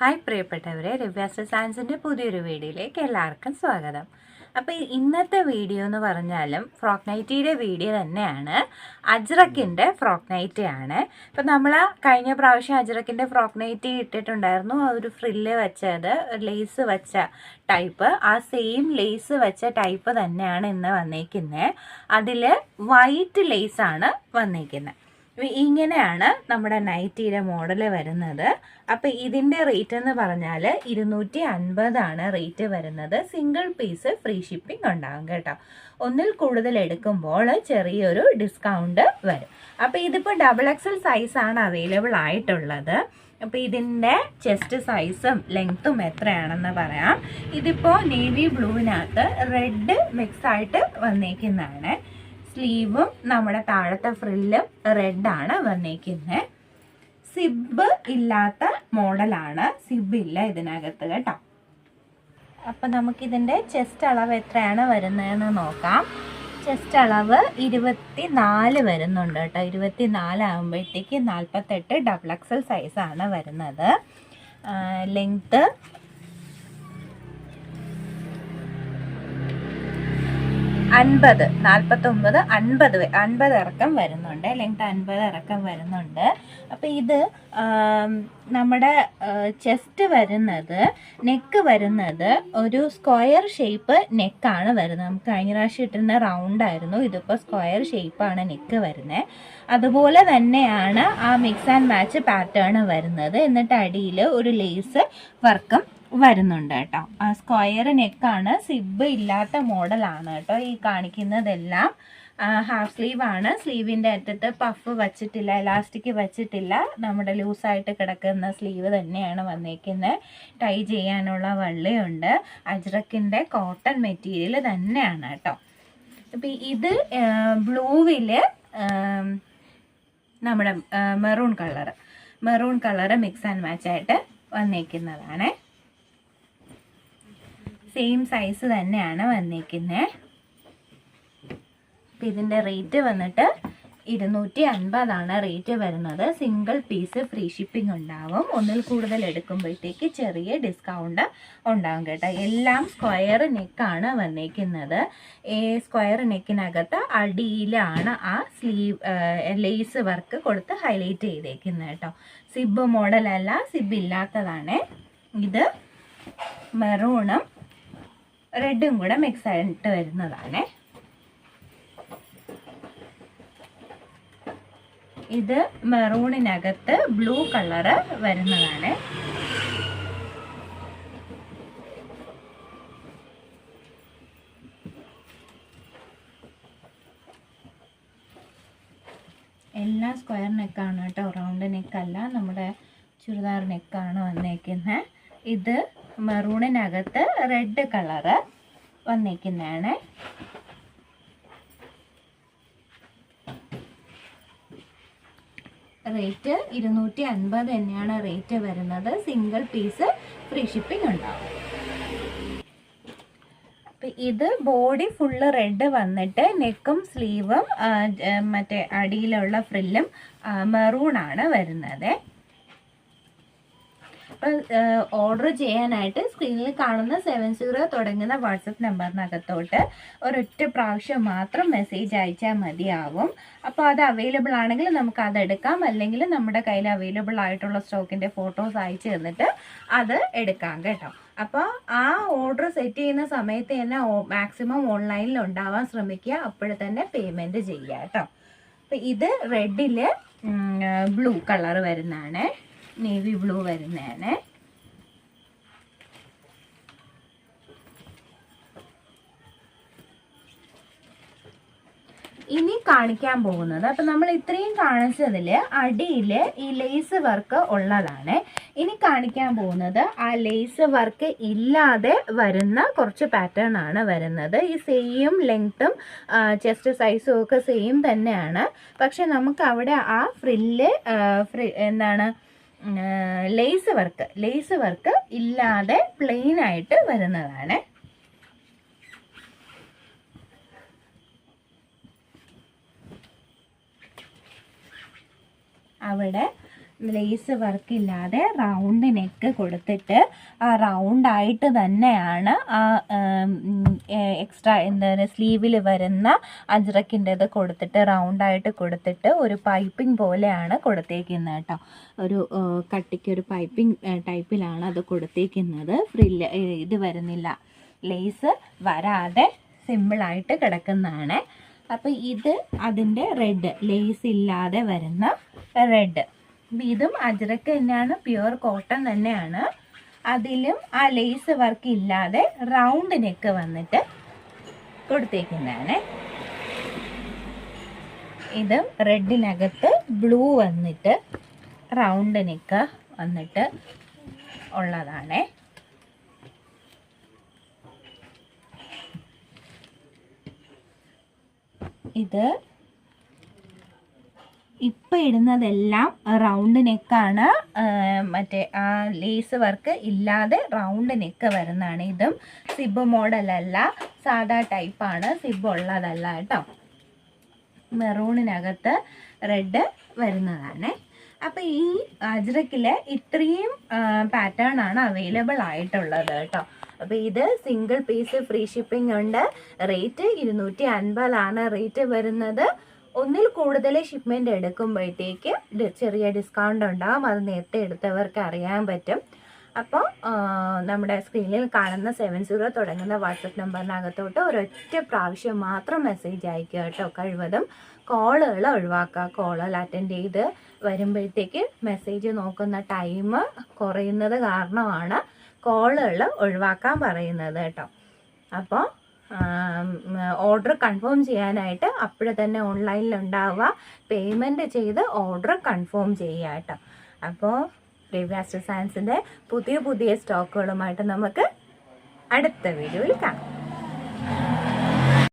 Hi പ്രിയപ്പെട്ടവരെ രവ്യാസ സയൻസിന്റെ പുതിയൊരു വീഡിയോയിലേക്ക് എല്ലാവർക്കും സ്വാഗതം. അപ്പോൾ ഇന്നത്തെ വീഡിയോ എന്ന് പറഞ്ഞാലും ഫ്രോക്ക് നൈറ്റിയുടെ വീഡിയോ തന്നെയാണ്. അജ്രക്കിന്റെ ഫ്രോക്ക് നൈറ്റി ആണ്. ഇപ്പം നമ്മൾ കഴിഞ്ഞ പ്രാവശ്യം അജ്രക്കിന്റെ ഫ്രോക്ക് നൈറ്റി ഇട്ടിട്ടുണ്ടായിരുന്നു. ഒരു ഫ്രില്ല് വെച്ചത് ലേസ് വെച്ച ടൈപ്പ്. ആ സെയിം ലേസ് വെച്ച ടൈപ്പ് തന്നെയാണ് ഇന്ന് വന്നേക്കുന്നത് അതിൽ വൈറ്റ് ലേസാണ് വന്നേക്കുന്നത് ഇങ്ങനെയാണ് നമ്മുടെ നൈറ്റിയുടെ മോഡൽ വരുന്നത്. അപ്പം ഇതിന്റെ റേറ്റ് എന്ന് പറഞ്ഞാൽ ഇരുന്നൂറ്റി അൻപതാണ് റേറ്റ് വരുന്നത്. സിംഗിൾ പീസ് ഫ്രീ ഷിപ്പിംഗ് ഉണ്ടാകും കേട്ടോ. ഒന്നിൽ കൂടുതൽ എടുക്കുമ്പോൾ ചെറിയൊരു ഡിസ്കൗണ്ട് വരും. അപ്പോൾ ഇതിപ്പോൾ ഡബിൾ എക്സൽ സൈസാണ് അവൈലബിൾ ആയിട്ടുള്ളത്. അപ്പോൾ ഇതിന്റെ ചെസ്റ്റ് സൈസും ലെങ്ത്തും എത്രയാണെന്ന് പറയാം. ഇതിപ്പോൾ നേവി ബ്ലൂവിനകത്ത് റെഡ് മിക്സ് ആയിട്ട് വന്നേക്കുന്നതാണ്. സ്ലീവും നമ്മുടെ താഴത്തെ ഫ്രില്ലും റെഡാണ് വന്നേക്കുന്നത് സിബ് ഇല്ലാത്ത മോഡലാണ്. സിബ് ഇല്ല ഇതിനകത്ത് കേട്ടോ. അപ്പം നമുക്കിതിന്റെ ചെസ്റ്റ് അളവ് എത്രയാണ് വരുന്നതെന്ന് നോക്കാം. ചെസ്റ്റ് അളവ് ഇരുപത്തി നാല് വരുന്നുണ്ട് കേട്ടോ. ഇരുപത്തി നാലാകുമ്പോഴത്തേക്ക് നാൽപ്പത്തെട്ട് ഡബിൾ എക്സൽ സൈസാണ് വരുന്നത്. ലെങ്ത്ത് അൻപത് നാൽപ്പത്തൊമ്പത് അൻപത് അൻപത് ഇറക്കം വരുന്നുണ്ട്. ലെങ്ത് അൻപത് ഇറക്കം വരുന്നുണ്ട്. അപ്പം ഇത് നമ്മുടെ ചെസ്റ്റ് വരുന്നത് നെക്ക് വരുന്നത് ഒരു സ്ക്വയർ ഷേപ്പ് നെക്കാണ് വരുന്നത്. നമുക്ക് കഴിഞ്ഞ പ്രാവശ്യം ഇട്ടിരുന്ന റൗണ്ട് ആയിരുന്നു. ഇതിപ്പോൾ സ്ക്വയർ ഷേപ്പാണ് നെക്ക് വരുന്നത് അതുപോലെ തന്നെയാണ് ആ മിക്സ് ആൻഡ് മാച്ച് പാറ്റേൺ വരുന്നത്. എന്നിട്ട് അടിയിൽ ഒരു ലേസ് വർക്കും വരുന്നുണ്ട് കേട്ടോ. ആ സ്ക്വയർ നെക്കാണ് സിബ് ഇല്ലാത്ത മോഡലാണ് കേട്ടോ ഈ കാണിക്കുന്നതെല്ലാം. ഹാഫ് സ്ലീവ് ആണ്. സ്ലീവിന്റെ അറ്റത്ത് പഫ് വച്ചിട്ടില്ല എലാസ്റ്റിക് വച്ചിട്ടില്ല. നമ്മുടെ ലൂസായിട്ട് കിടക്കുന്ന സ്ലീവ് തന്നെയാണ് വന്നേക്കുന്നത് ടൈ ചെയ്യാനുള്ള വള്ളിയുണ്ട്. അജ്രക്കിന്റെ കോട്ടൺ മെറ്റീരിയൽ തന്നെയാണ് കേട്ടോ. അപ്പം ഇത് ബ്ലൂവിൽ നമ്മുടെ maroon colour maroon colour mix and match ആയിട്ട് വന്നേക്കുന്നതാണ്. സെയിം സൈസ് തന്നെയാണ് വന്നേക്കുന്നത് അപ്പം ഇതിന്റെ റേറ്റ് വന്നിട്ട് ഇരുന്നൂറ്റി അൻപതാണ് റേറ്റ് വരുന്നത്. സിംഗിൾ പീസ് ഫ്രീ ഷിപ്പിംഗ് ഉണ്ടാവും. ഒന്നിൽ കൂടുതൽ എടുക്കുമ്പോഴത്തേക്ക് ചെറിയ ഡിസ്കൗണ്ട് ഉണ്ടാവും കേട്ടോ. എല്ലാം സ്ക്വയർ നെക്കാണ് വന്നേക്കുന്നത്. ഈ സ്ക്വയർ നെക്കിനകത്ത് അടിയിലാണ് ആ സ്ലീവ് ലേസ് വർക്ക് കൊടുത്ത് ഹൈലൈറ്റ് ചെയ്തേക്കുന്നത് കേട്ടോ. സിബ് മോഡലല്ല സിബ് ഇല്ലാത്തതാണ്. ഇത് മെറൂണും റെഡും കൂടെ മിക്സ് ആയിട്ട് വരുന്നതാണ്. ഇത് മെറൂണിനകത്ത് ബ്ലൂ കളറ് വരുന്നതാണ്. എല്ലാ സ്ക്വയർ നെക്കാണ് കേട്ടോ. റൗണ്ട് നെക്കല്ല നമ്മുടെ ചുരിദാർ നെക്കാണ് വന്നേക്കുന്നത് ഇത് മെറൂണിനകത്ത് റെഡ് കളറ് വന്നേക്കുന്നതാണ് റേറ്റ് ഇരുന്നൂറ്റി അൻപത് തന്നെയാണ് റേറ്റ് വരുന്നത്. സിംഗിൾ പീസ് ഫ്രീ ഷിപ്പിംഗ് ഉണ്ടാവും. ഇത് ബോഡി ഫുള്ള് റെഡ് വന്നിട്ട് നെക്കും സ്ലീവും മറ്റേ അടിയിലുള്ള ഫ്രില്ലും മെറൂൺ ആണ് വരുന്നത്. അപ്പം ഓർഡർ ചെയ്യാനായിട്ട് സ്ക്രീനിൽ കാണുന്ന സെവൻ സീറോ തുടങ്ങുന്ന വാട്സപ്പ് നമ്പറിനകത്തോട്ട് ഒരൊറ്റ പ്രാവശ്യം മാത്രം മെസ്സേജ് അയച്ചാൽ മതിയാവും. അപ്പോൾ അത് അവൈലബിൾ ആണെങ്കിൽ നമുക്ക് അതെടുക്കാം അല്ലെങ്കിൽ നമ്മുടെ കയ്യിൽ അവൈലബിൾ ആയിട്ടുള്ള സ്റ്റോക്കിന്റെ ഫോട്ടോസ് അയച്ചു തന്നിട്ട് അത് എടുക്കാം കേട്ടോ. അപ്പോൾ ആ ഓർഡർ സെറ്റ് ചെയ്യുന്ന സമയത്ത് തന്നെ മാക്സിമം ഓൺലൈനിൽ ഉണ്ടാവാൻ ശ്രമിക്കുക. അപ്പോഴെ തന്നെ പേയ്മെന്റ് ചെയ്യുക കേട്ടോ. അപ്പം ഇത് റെഡിൽ ബ്ലൂ കളർ വരുന്നതാണ്. നേവി ബ്ലൂ വരുന്നതാണ്. ഇനി കാണിക്കാൻ പോകുന്നത് അപ്പം നമ്മൾ ഇത്രയും കാണിച്ചതിൽ അടിയിൽ ഈ ലേസ് വർക്ക് ഉള്ളതാണ്. ഇനി കാണിക്കാൻ പോകുന്നത് ആ ലേസ് വർക്ക് ഇല്ലാതെ വരുന്ന കുറച്ച് പാറ്റേൺ ആണ് വരുന്നത്. ഈ സെയിം ലെങ്ത്തും ചെസ്റ്റ് സൈസും ഒക്കെ സെയിം തന്നെയാണ്. പക്ഷെ നമുക്ക് അവിടെ ആ ഫ്രില്ല് ഫ്രി എന്താണ് ലേസ് വർക്ക് ലേസ് വർക്ക് ഇല്ലാതെ പ്ലെയിൻ ആയിട്ട് വരുന്നതാണ്. അവിടെ ലേസ് വർക്ക് ഇല്ലാതെ റൗണ്ട് നെക്ക് കൊടുത്തിട്ട് ആ റൗണ്ട് ആയിട്ട് തന്നെയാണ് ആ എക്സ്ട്രാ എന്താണ് സ്ലീവിൽ വരുന്ന അജ്രക്കിന്റെ ഇത് കൊടുത്തിട്ട് റൗണ്ടായിട്ട് കൊടുത്തിട്ട് ഒരു പൈപ്പിംഗ് പോലെയാണ് കൊടുത്തേക്കുന്നത് കേട്ടോ. ഒരു കട്ടിക്ക് ഒരു പൈപ്പിംഗ് ടൈപ്പിലാണ് അത് കൊടുത്തേക്കുന്നത്. ഫ്രില്ല് ഇത് വരുന്നില്ല. ലേസ് വരാതെ സിമ്പിളായിട്ട് കിടക്കുന്നതാണ്. അപ്പോൾ ഇത് അതിന്റെ റെഡ് ലേസ് ഇല്ലാതെ വരുന്ന റെഡ് ഇതും അജ്രക്ക് തന്നെയാണ്. പ്യുവർ കോട്ടൺ തന്നെയാണ്. അതിലും ആ ലേസ് വർക്ക് ഇല്ലാതെ റൗണ്ട് നെക്ക് വന്നിട്ട് കൊടുത്തേക്കുന്നതാണ്. ഇതും റെഡിനകത്ത് ബ്ലൂ വന്നിട്ട് റൗണ്ട് നെക്ക് വന്നിട്ട് ഉള്ളതാണ്. ഇത് ഇപ്പം ഇടുന്നതെല്ലാം റൗണ്ട് നെക്കാണ് മറ്റേ ആ ലേസ് വർക്ക് ഇല്ലാതെ റൗണ്ട് നെക്ക് വരുന്നതാണ് ഇതും. സിബ് മോഡലല്ല സാധാ ടൈപ്പാണ് സിബ് ഉള്ളതല്ല കേട്ടോ. മെറൂണിനകത്ത് റെഡ് വരുന്നതാണ്. അപ്പോൾ ഈ അജ്രക്കിൽ ഇത്രയും പാറ്റേൺ ആണ് അവൈലബിൾ ആയിട്ടുള്ളത് കേട്ടോ. അപ്പോൾ ഇത് സിംഗിൾ പീസ് ഫ്രീ ഷിപ്പിംഗ് ഉണ്ട്. റേറ്റ് ഇരുന്നൂറ്റി അൻപതാണ് റേറ്റ് വരുന്നത്. ഒന്നിൽ കൂടുതൽ ഷിപ്മെന്റ് എടുക്കുമ്പോഴത്തേക്ക് ചെറിയ ഡിസ്കൗണ്ട് ഉണ്ടാവും. അത് നേരത്തെ എടുത്തവർക്ക് അറിയാൻ പറ്റും. അപ്പോൾ നമ്മുടെ സ്ക്രീനിൽ കാണുന്ന സെവൻ സീറോ തുടങ്ങുന്ന വാട്സപ്പ് നമ്പറിനകത്തോട്ട് ഒരൊറ്റ പ്രാവശ്യം മാത്രം മെസ്സേജ് അയക്കുക കേട്ടോ. കഴിവതും കോളുകൾ ഒഴിവാക്കുക. കോളുകൾ അറ്റൻഡ് ചെയ്ത് വരുമ്പോഴത്തേക്ക് മെസ്സേജ് നോക്കുന്ന ടൈം കുറയുന്നത് കാരണമാണ് കോളുകൾ ഒഴിവാക്കാൻ പറയുന്നത് കേട്ടോ. അപ്പോൾ ഓർഡർ കൺഫേം ചെയ്യാനായിട്ട് അപ്പോഴെ തന്നെ ഓൺലൈനിൽ ഉണ്ടാവുക. പേയ്മെന്റ് ചെയ്ത് ഓർഡർ കൺഫേം ചെയ്യുക കേട്ടോ. അപ്പോൾ രവിയാസ്റ്റർ സയൻസിന്റെ പുതിയ പുതിയ സ്റ്റോക്കുകളുമായിട്ട് നമുക്ക് അടുത്ത വീഡിയോയിൽ കാണാം.